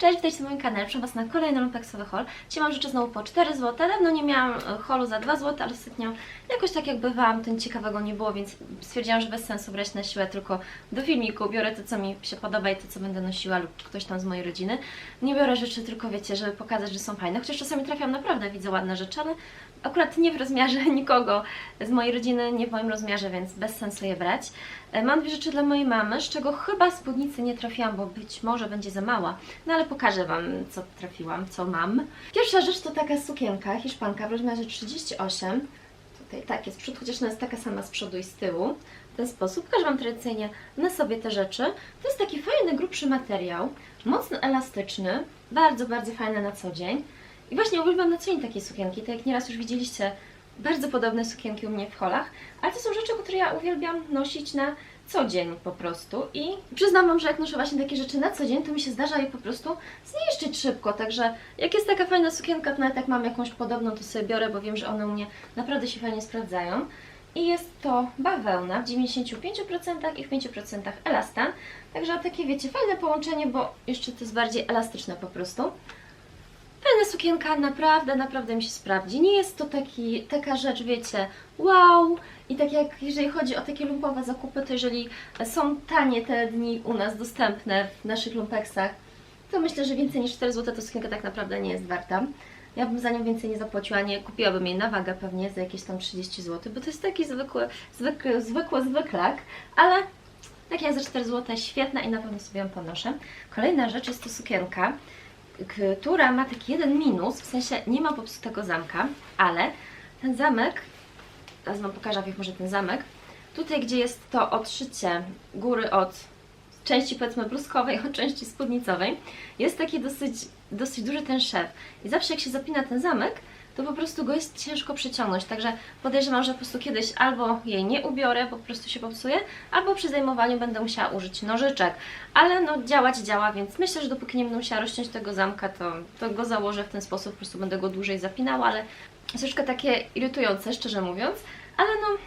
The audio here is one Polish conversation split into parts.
Cześć, witajcie na moim kanale, proszę Was na kolejny lumpeksowy haul. Dzisiaj mam rzeczy znowu po 4 zł. Dawno nie miałam e, haulu za 2 zł, ale ostatnio jakoś tak jak bywałam, to nic ciekawego nie było, więc stwierdziłam, że bez sensu brać na siłę, tylko do filmiku biorę to, co mi się podoba i to, co będę nosiła lub ktoś tam z mojej rodziny. Nie biorę rzeczy tylko, wiecie, żeby pokazać, że są fajne, chociaż czasami trafiam naprawdę, widzę ładne rzeczy, ale akurat nie w rozmiarze nikogo z mojej rodziny, nie w moim rozmiarze, więc bez sensu je brać. E, Mam dwie rzeczy dla mojej mamy, z czego chyba spódnicy nie trafiłam, bo być może będzie za mała. No ale pokażę Wam, co trafiłam, co mam. Pierwsza rzecz to taka sukienka, hiszpanka w rozmiarze 38. Tutaj tak jest przód, chociaż ona jest taka sama z przodu i z tyłu. W ten sposób. Pokażę Wam tradycyjnie na sobie te rzeczy. To jest taki fajny, grubszy materiał, mocno elastyczny, bardzo, bardzo fajny na co dzień. I właśnie uwielbiam na co dzień takie sukienki, tak jak nieraz już widzieliście bardzo podobne sukienki u mnie w holach, ale to są rzeczy, które ja uwielbiam nosić na co dzień po prostu i przyznam Wam, że jak noszę właśnie takie rzeczy na co dzień, to mi się zdarza je po prostu zniszczyć szybko, także jak jest taka fajna sukienka, to nawet jak mam jakąś podobną, to sobie biorę, bo wiem, że one u mnie naprawdę się fajnie sprawdzają. I jest to bawełna w 95% i w 5% elastan, także takie wiecie, fajne połączenie, bo jeszcze to jest bardziej elastyczne po prostu. Fajna sukienka, naprawdę, naprawdę mi się sprawdzi. Nie jest to taki, taka rzecz, wiecie, wow. I tak jak jeżeli chodzi o takie lumpowe zakupy, to jeżeli są tanie te dni u nas dostępne w naszych lumpeksach, to myślę, że więcej niż 4 zł to sukienka tak naprawdę nie jest warta. Ja bym za nią więcej nie zapłaciła, nie kupiłabym jej na wagę pewnie za jakieś tam 30 zł, bo to jest taki zwykły, zwykły, zwykły zwyklak, ale tak jak za 4 zł świetna i na pewno sobie ją ponoszę. Kolejna rzecz jest to sukienka, która ma taki jeden minus, w sensie nie ma popsutego zamka, ale ten zamek, teraz Wam pokażę jak może ten zamek, tutaj gdzie jest to odszycie góry od części powiedzmy bruskowej od części spódnicowej, jest taki dosyć, dosyć duży ten szef i zawsze jak się zapina ten zamek, to po prostu go jest ciężko przyciągnąć, także podejrzewam, że po prostu kiedyś albo jej nie ubiorę, bo po prostu się popsuje, albo przy zajmowaniu będę musiała użyć nożyczek, ale no działać działa, więc myślę, że dopóki nie będę musiała rozciąć tego zamka, to, to go założę w ten sposób, po prostu będę go dłużej zapinała, ale troszkę takie irytujące, szczerze mówiąc, ale no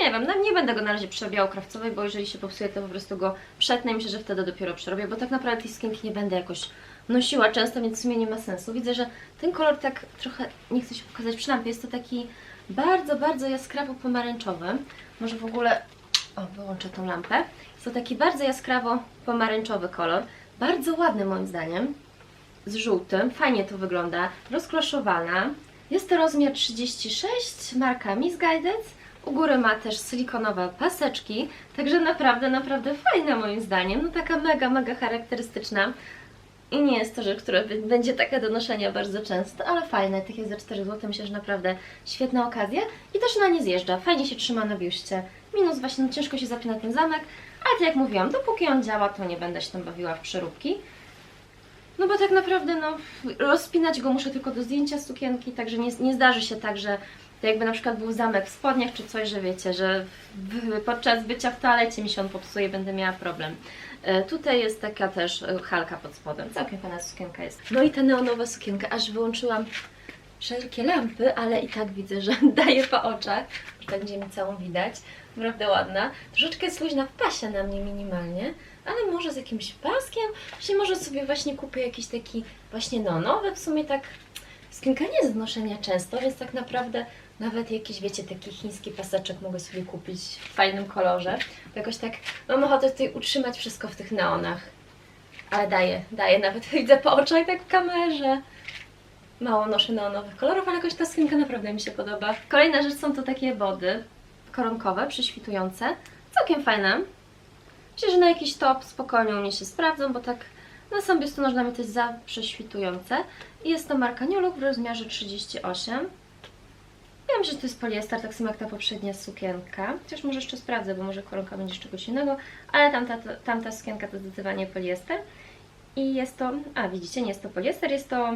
nie wiem, no nie będę go na razie przerabiała krawcowej, bo jeżeli się popsuje, to po prostu go przetnę i myślę, że wtedy dopiero przerobię, bo tak naprawdę tej skinki nie będę jakoś nosiła często, więc w sumie nie ma sensu. Widzę, że ten kolor tak trochę, nie chcę się pokazać przy lampie, jest to taki bardzo, bardzo jaskrawo pomarańczowy. Może w ogóle, o wyłączę tą lampę. Jest to taki bardzo jaskrawo pomarańczowy kolor, bardzo ładny moim zdaniem, z żółtym, fajnie to wygląda, rozkloszowana. Jest to rozmiar 36, marka Misguided. U góry ma też silikonowe paseczki, także naprawdę, naprawdę fajna moim zdaniem. No taka mega, mega charakterystyczna. I nie jest to rzecz, która będzie taka do noszenia bardzo często, ale fajne. Takie za 4 zł myślę, że naprawdę świetna okazja. I też ona nie zjeżdża, fajnie się trzyma na biuście. Minus właśnie, no ciężko się zapina ten zamek, ale tak jak mówiłam, dopóki on działa, to nie będę się tam bawiła w przeróbki. No bo tak naprawdę, no, rozpinać go muszę tylko do zdjęcia sukienki, także nie, nie zdarzy się tak, że to jakby na przykład był zamek w spodniach czy coś, że wiecie, że podczas bycia w toalecie mi się on popsuje, będę miała problem. E, tutaj jest taka też e, halka pod spodem, całkiem fajna sukienka jest. No i ta neonowa sukienka, aż wyłączyłam wszelkie lampy, ale i tak widzę, że daje po oczach, tak będzie mi całą widać. Naprawdę ładna. Troszeczkę jest luźna w pasie na mnie minimalnie, ale może z jakimś paskiem. Właśnie może sobie właśnie kupię jakiś taki właśnie neonowy, w sumie tak Skinka nie jest do noszenia często, więc tak naprawdę nawet jakiś, wiecie, taki chiński paseczek mogę sobie kupić w fajnym kolorze. Bo jakoś tak mam ochotę tutaj utrzymać wszystko w tych neonach. Ale daje, daje, nawet widzę po oczach tak w kamerze. Mało noszę neonowych kolorów, ale jakoś ta skinka naprawdę mi się podoba. Kolejna rzecz są to takie body koronkowe, prześwitujące. Całkiem fajne. Myślę, że na jakiś top spokojnie u mnie się sprawdzą, bo tak na sam biustonosz to jest za prześwitujące. I jest to marka New Look w rozmiarze 38. Wiem, że to jest poliester, tak samo jak ta poprzednia sukienka. Chociaż może jeszcze sprawdzę, bo może koronka będzie z czegoś innego, ale tamta, tamta sukienka to zdecydowanie poliester. I jest to, a widzicie, nie jest to poliester, jest to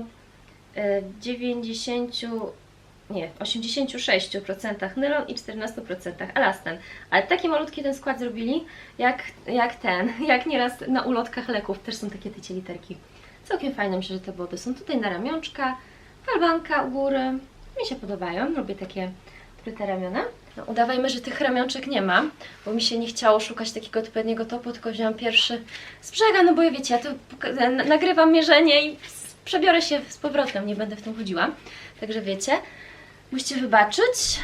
e, w 90, nie, 86% nylon i 14% elastan. Ale taki malutki ten skład zrobili, jak, jak ten, jak nieraz na ulotkach leków też są takie tycie literki. Całkiem fajne, myślę, że te body są tutaj na ramionczka, falbanka u góry. Mi się podobają, lubię takie pryte ramiona. No, udawajmy, że tych ramionczek nie ma, bo mi się nie chciało szukać takiego odpowiedniego topu, tylko wziąłam pierwszy z brzega, no bo ja wiecie, ja tu nagrywam mierzenie i przebiorę się z powrotem, nie będę w tym chodziła. Także wiecie, musicie wybaczyć,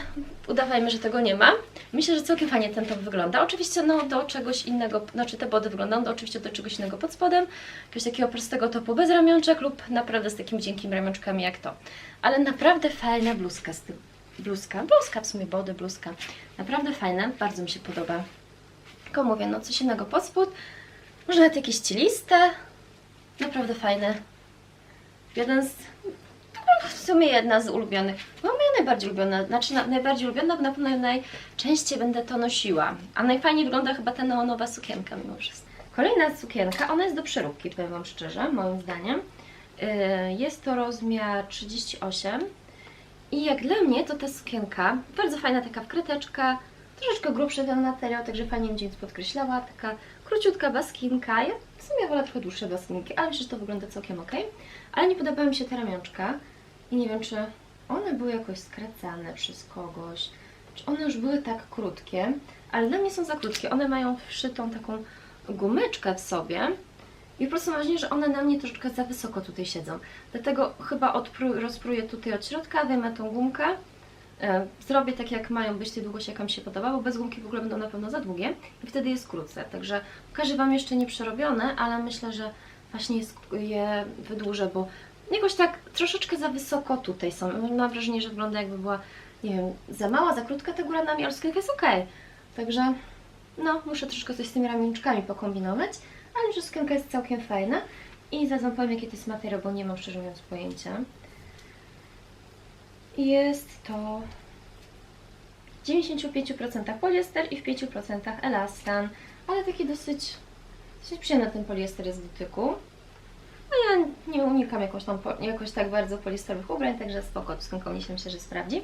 udawajmy, że tego nie ma. Myślę, że całkiem fajnie ten top wygląda. Oczywiście no do czegoś innego, znaczy te body wyglądają do, oczywiście do czegoś innego pod spodem, jakiegoś takiego prostego topu bez ramionczek lub naprawdę z takimi cienkimi ramionczkami jak to. Ale naprawdę fajna bluzka z tym. Bluzka, bluzka w sumie body, bluzka. Naprawdę fajne, bardzo mi się podoba. Tylko mówię, no coś innego pod spód, może nawet jakieś cieliste. Naprawdę fajne. Jeden z w sumie jedna z ulubionych. No moja najbardziej ulubiona, znaczy na, najbardziej ulubiona, na pewno najczęściej będę to nosiła. A najfajniej wygląda chyba ta neonowa sukienka mimo wszystko. Kolejna sukienka, ona jest do przeróbki, powiem Wam szczerze, moim zdaniem. Yy, Jest to rozmiar 38 i jak dla mnie to ta sukienka, bardzo fajna taka wkryteczka, troszeczkę grubszy ten materiał, także fajnie mi dzień podkreślała, taka króciutka baskinka. Ja w sumie wolę trochę dłuższe baskinki, ale myślę, że to wygląda całkiem ok. Ale nie podoba mi się ta ramionczka i nie wiem, czy one były jakoś skracane przez kogoś, czy one już były tak krótkie, ale dla mnie są za krótkie. One mają wszytą taką gumeczkę w sobie i po prostu mam wrażenie, że one na mnie troszeczkę za wysoko tutaj siedzą. Dlatego chyba odprój, rozpróję tutaj od środka, wyjmę tą gumkę, e, zrobię tak jak mają być tej długości, jaka mi się podoba, bo bez gumki w ogóle będą na pewno za długie i wtedy jest krótce. Także pokażę Wam jeszcze nie przerobione, ale myślę, że właśnie je wydłużę, bo jakoś tak troszeczkę za wysoko tutaj są. Mam wrażenie, że wygląda jakby była, nie wiem, za mała, za krótka ta góra nami, ale jest okej. Także no, muszę troszkę coś z tymi ramionczkami pokombinować, ale sukienka jest całkiem fajna. I zaraz wam powiem, jaki to jest materiał, bo nie mam szczerze mówiąc pojęcia. Jest to w 95% poliester i w 5% elastan, ale taki dosyć, dosyć przyjemny ten poliester jest w dotyku. No ja nie unikam jakoś tam jakoś tak bardzo poliesterowych ubrań, także spoko, z sukienką nie myślę, że sprawdzi.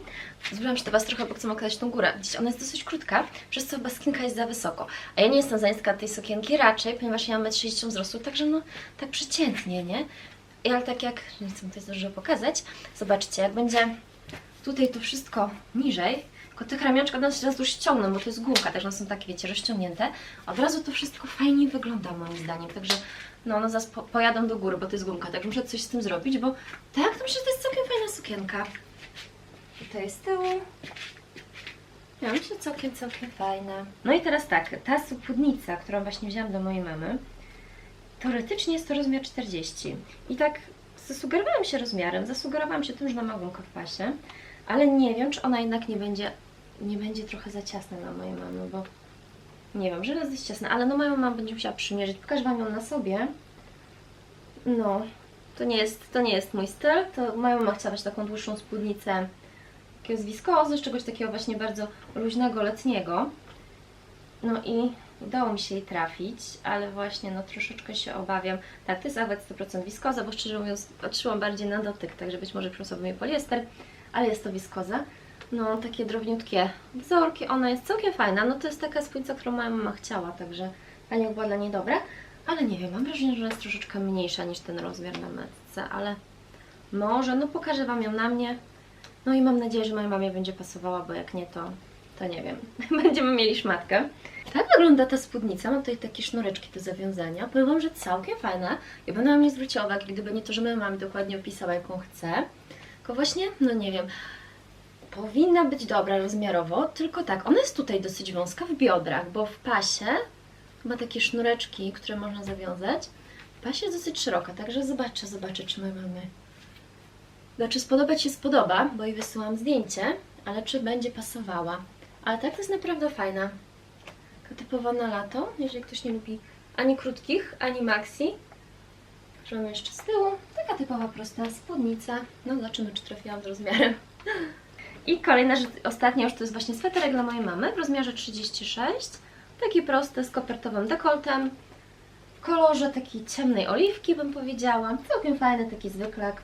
Zbliżam się do Was trochę, bo chcę okazać tą górę. Widzicie, ona jest dosyć krótka, przez co baskinka jest za wysoko. A ja nie jestem za niska tej sukienki raczej, ponieważ ja mam 1,60 m wzrostu, także no tak przeciętnie, nie? Ale tak jak, nie chcę tutaj zdążyła pokazać, zobaczcie, jak będzie tutaj to wszystko niżej, tylko tych ramionczek one się teraz już ściągną, bo to jest gumka, także one są takie, wiecie, rozciągnięte. Od razu to wszystko fajnie wygląda moim zdaniem, także no one zaraz po, pojadą do góry, bo to jest gumka, także muszę coś z tym zrobić, bo tak, to myślę, że to jest całkiem fajna sukienka. Tutaj z tyłu. Ja myślę, całkiem, całkiem fajna. No i teraz tak, ta spódnica, którą właśnie wzięłam do mojej mamy, teoretycznie jest to rozmiar 40. I tak zasugerowałam się rozmiarem, zasugerowałam się tym, że ma gumkę w pasie, ale nie wiem, czy ona jednak nie będzie, nie będzie trochę za ciasna na mojej mamy, bo nie wiem, że jest ciasna, ale no moja mama będzie musiała przymierzyć. Pokażę Wam ją na sobie. No, to nie jest, to nie jest mój styl. To moja mama chciała mieć taką dłuższą spódnicę takiego z wiskozy, z czegoś takiego właśnie bardzo luźnego, letniego. No i udało mi się jej trafić, ale właśnie no troszeczkę się obawiam. Tak, to jest nawet 100% wiskoza, bo szczerze mówiąc patrzyłam bardziej na dotyk, także być może przyniosłabym jej poliester, ale jest to wiskoza. No, takie drobniutkie wzorki, ona jest całkiem fajna, no to jest taka spódnica, którą moja mama chciała, także fajnie była dla niej dobra, ale nie wiem, mam wrażenie, że jest troszeczkę mniejsza niż ten rozmiar na metce, ale może, no pokażę Wam ją na mnie, no i mam nadzieję, że mojej mamie będzie pasowała, bo jak nie, to, to nie wiem, będziemy mieli szmatkę. Tak wygląda ta spódnica, mam tutaj takie sznureczki do zawiązania, powiem Wam, że całkiem fajna, ja bym na mnie zwróciła uwagę, gdyby nie to, że moja mama mi dokładnie opisała, jaką chce, tylko właśnie, no nie wiem, powinna być dobra rozmiarowo, tylko tak, ona jest tutaj dosyć wąska w biodrach, bo w pasie ma takie sznureczki, które można zawiązać. W pasie jest dosyć szeroka, także zobaczę, zobaczę, czy my mamy. Znaczy spodobać się spodoba, bo jej wysyłam zdjęcie, ale czy będzie pasowała. Ale tak to jest naprawdę fajna. Typowa na lato, jeżeli ktoś nie lubi ani krótkich, ani maxi. Mamy jeszcze z tyłu. Taka typowa prosta spódnica. No zobaczymy, czy trafiłam z rozmiarem. I kolejna rzecz, ostatnia już to jest właśnie sweterek dla mojej mamy w rozmiarze 36. Taki prosty, z kopertowym dekoltem. W kolorze takiej ciemnej oliwki bym powiedziała. Całkiem fajny, taki zwyklak.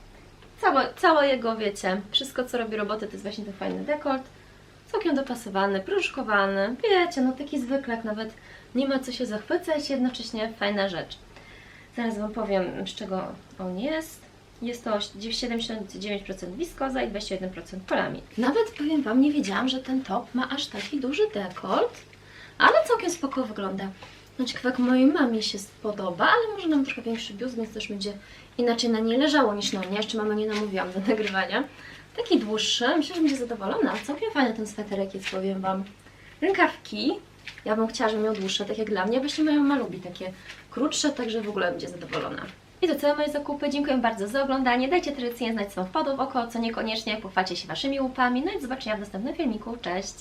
Całe, całe jego, wiecie, wszystko co robi roboty to jest właśnie ten fajny dekolt. Całkiem dopasowany, pruszkowany. Wiecie, no taki zwyklak, nawet nie ma co się zachwycać, jednocześnie fajna rzecz. Zaraz Wam powiem, z czego on jest. Jest to 79% wiskoza i 21% polamid. Nawet powiem Wam, nie wiedziałam, że ten top ma aż taki duży dekolt, ale całkiem spoko wygląda. No ciekawe, jak mojej mamie się spodoba, ale może nam trochę większy biust, więc też będzie inaczej na niej leżało niż na mnie. Jeszcze mamę nie namówiłam do nagrywania. Taki dłuższy, myślę, że będzie zadowolona. Całkiem fajny ten sweterek jest, powiem Wam. Rękawki. Ja bym chciała, żeby miał dłuższe, tak jak dla mnie. Właśnie moja mama lubi takie krótsze, także w ogóle będzie zadowolona. I to całe moje zakupy. Dziękuję bardzo za oglądanie. Dajcie tradycyjnie znać, co wpadło w oko, co niekoniecznie. Pochwalcie się Waszymi łupami. No i do zobaczenia w następnym filmiku. Cześć!